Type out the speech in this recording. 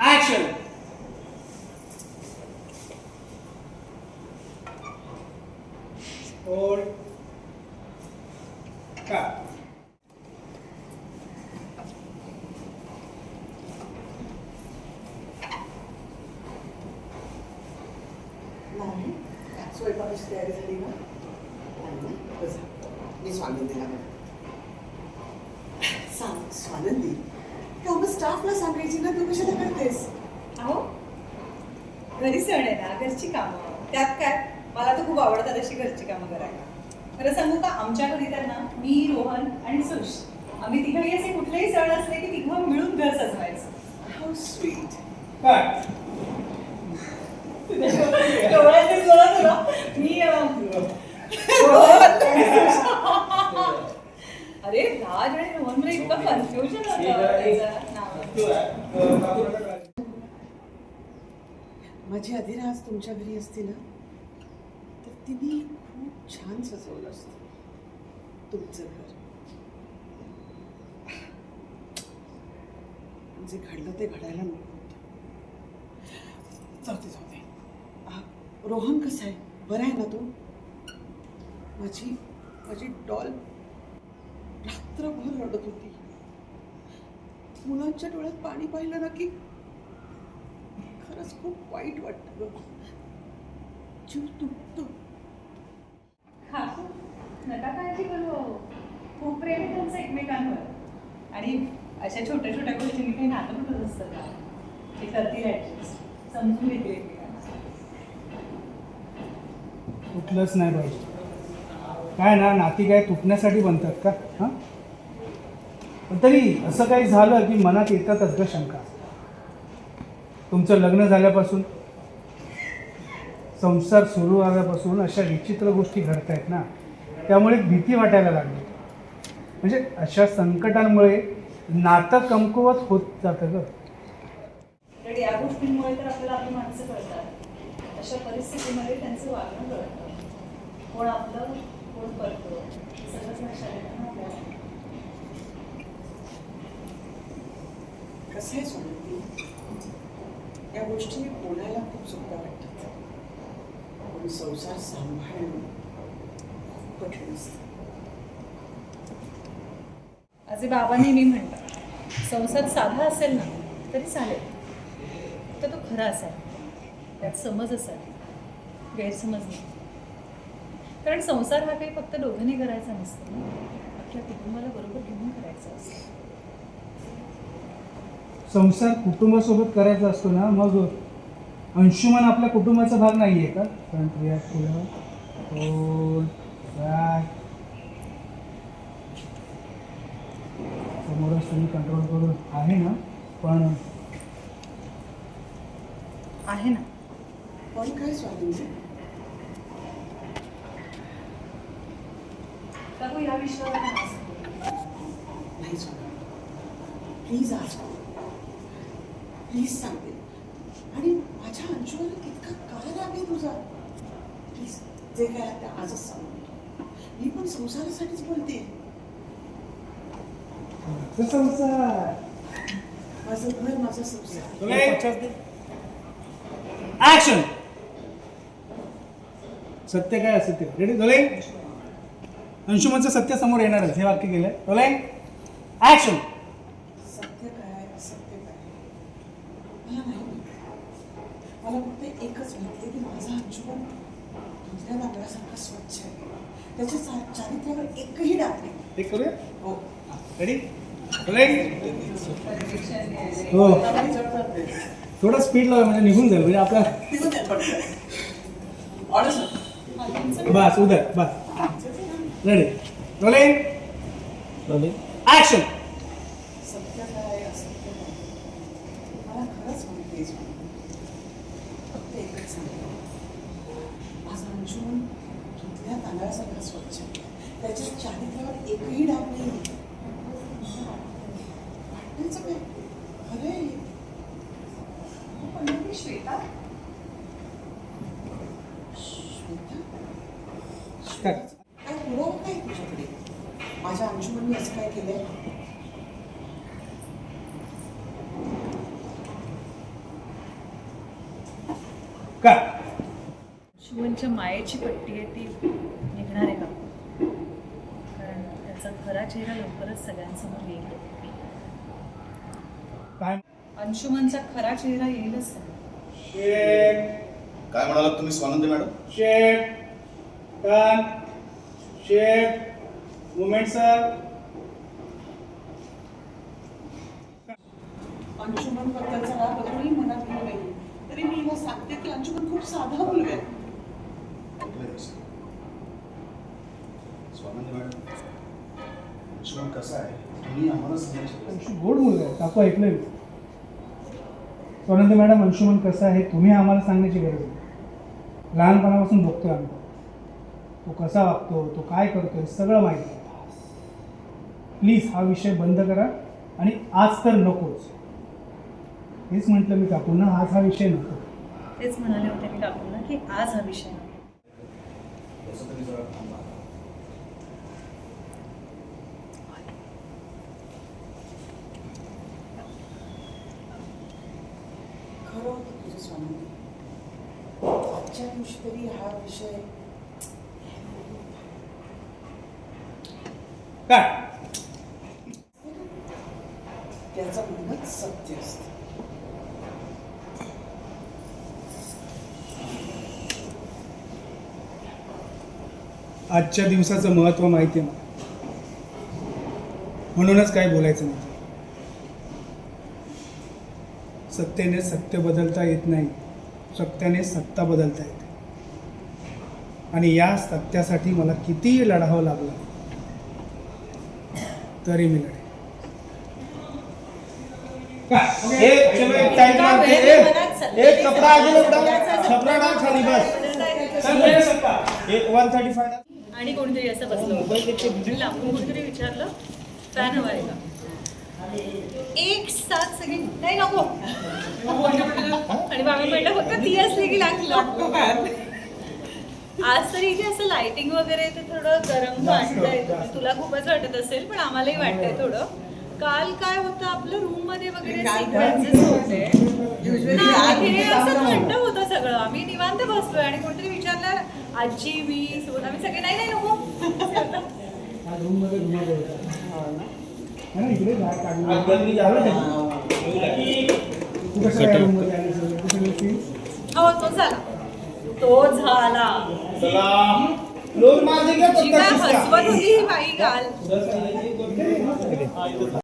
Action hold का नाही स्वयंपाकाची तयारी झाली ना. मी स्वानंदीला म्हणते. सांग स्वानंदी? कामं स्टाफला सांगायची ना? तू कशाला करतेस? अहो घरी सण आहे ना घरची कामं. त्यात काय? मला तर खूप आवडतात अशी घरची कामं करायला. खरं सांगू का आमच्या घरी तर ना मी रोहन आणि सुश आम्ही तिघही असे कुठलेही सण असले की तिघं मिळून घर सजवायचं. हाऊ स्वीट डोळ्यातच बोलत होता. मी अं, अरे राज आणि रोहनमध्ये इतकं कन्फ्युजन होतं त्याचं नाव. माझी अधिराज तुमच्या घरी असती ना तर तिने खूप छान सजवलं असतं. तुमचं घर. जे घडलं ते घडायला नको. होतं. जाऊ दे जाऊ दे. रोहन कसं आहे? बरं आहे ना तू? माझी माझी डॉल रात्रभर रडत होती. मुलांच्या डोळ्यात पाणी पाहिलं ना की खरंच खूप वाईट वाटतं जीव तुटतो हा नका काळजी करू खूप प्रेम आहे त्यांचं एकमेकांवर. आणि अशा छोट्या छोट्या गोष्टींनी काही नातं तुटत असतं का? ते करतील ॲडजस्ट समजून घेतील एकमेकांना कुठलंच नाही पाहिजे. काय ना नाती काय तुटण्यासाठी बनतात का? हां? पण तरी असं काही झालं की मनात येतातच ग शंका. तुमचं लग्न झाल्यापासून संसार सुरू झाल्यापासून अशा विचित्र गोष्टी घडत आहेत ना त्यामुळे भीती वाटायला लागली. म्हणजे अशा संकटांमुळे नातं कमकुवत होत जातं ग. तर या गोष्टींमुळे तर आपल्याला आपली माणसं कळतात. अशा परिस्थितीमध्ये त्यांचं वागणं कळतं. कोण आपलं कोण करतो. हे सगळंच लक्षात येतं ना कसं आहे या गोष्टी बोलायला खूप सोप्या वाटतात पण संसार सांभाळणं खूप कठीण असतं माझे बाबा नेहमी म्हणतात संसार साधा असेल ना तरी चालेल. तर तो खरा असावा. त्यात समज असावी. गैरसमज नाही. कारण संसार हा काही फक्त दोघांनी करायचा नसतो ना. आपल्या कुटुंबाला बरोबर घेऊन करायचा असतो. संसार कुटुंबासोबत करायचा असतो ना मग अंशुमान आपल्या कुटुंबाचा भाग नाही आहे का? कारण प्रिया फुलं समोरच तुम्ही कंट्रोल करून आहे ना? पण आहे ना. पण काय स्वामी तर या विषयावर? नाही स्वामी. प्लीज आज प्लीज सांगते आणि माझ्या अंशुवर इतका काय राग आहे तुझा प्लीज जे काय आहे ते आजच सांग मी पण संसारासाठीच बोलते. माझं घर माझा संसार. ऍक्शन सत्य काय असत्य रेडी दोले अंशुमनचं सत्य समोर येणारच हे वाक्य केलंय दोले ऍक्शन सत्य काय असत्य काय मला नाही माहिती. मला फक्त एकच माहिती की माझा अंशुमन दुसऱ्या नांगरासारखा स्वच्छ आहे. त्याच्या चा- चारित्र्यावर एकही डाग नाही. हे करूया? हो. रेडी हो. थोडं स्पीड लावा म्हणजे निघून जाईल. म्हणजे आपला निघून द्या पटकन. ऑर्डर सर बस उदय बस. रेडी रोले रोले ऍक्शन सत्य काय असत्य काय मला खरंच माहिती आहे स्वामी. फक्त एकच सांगतो अंशुमन धुतल्या तांदळासारखा स्वच्छ. त्याच्या चारित्र्यावर एकही डाग नाही वाटण्याचं काय? खरं पण ती श्वेता. काय? पुरावा काय तुझ्याकडे? माझ्या अंशुमननी असं काय केलंय? काय? शिवनच्या मायेची पट्टी आहे ती निघणार आहे का? कारण त्याचा खरा चेहरा लवकरच सगळ्यांसमोर येईल. काय? अंशुमनचा खरा चेहरा येईलच. काय म्हणालात तुम्ही स्वानंदी मॅडम? शेट. मुमेंट सर अंशुमन बद्दलचा राग अजूनही मनात घेऊ नये. तरी मी हिला सांगते की अंशुमन खूप साधा मुलगा आहे. स्वानंदी मॅडम अंशुमन कसा आहे? तुम्ही आम्हाला सांगायची गोड मुलगा आहे. काकू ऐकलंय मी. सोनंदी मॅडम अंशुमन कसं आहे? तुम्ही आम्हाला सांगण्याची गरज नाही. लहानपणापासून बघतोय आम्ही. तो कसा वागतो? तो काय करतोय? सगळं माहिती आहे. प्लीज हा विषय बंद करा आणि आज तर नकोच. हेच म्हटलं मी काकूंना. आज हा विषय नको तेच म्हणाले होते मी काकूंना की आज हा विषय नको. तसं तरी जरा थांबा खरं होतं तुझं स्वामी आजच्या दिवशी तरी हा विषय काय त्याचं म्हणणंच सत्य असतं आजच्या दिवसाचं महत्त्व माहिती आहे मला म्हणूनच काय बोलायचं नाही सत्तेने सत्य बदलता येत नाही सत्याने सत्ता बदलता येते आणि या सत्यासाठी मला कितीही लढावं लागलं तरी मी लढे एक चलो एक टाइम मारते एक एक कपड़ा आगे लो बेटा छपरा डाल खाली बस चल मेरे सकता एक 135 आणि कोणीतरी असं बसलं. होतं. लांबून कोणीतरी विचारलं फॅन हवा आहे का? एक सात सेकंड नाही नको. आणि बाबा म्हटलं फक्त ती असली की लागलं आज तरी इथे असं लाइटिंग वगैरे ते थोडं गरम वाटतंय. तुला खूपच वाटत असेल पण आम्हालाही वाटतंय थोडं. काल काय होतं आपलं रूममध्ये वगैरे सिक्वेन्सेस होते. हे असं थंड होतं सगळं. आम्ही निवांत बसलोय आणि कोणतरी आजी मी सोन आम्ही सगळे नाही नाही नको. हा है? तू? हो झाला. तो झाला. काय हसवत होती ही बाई काल.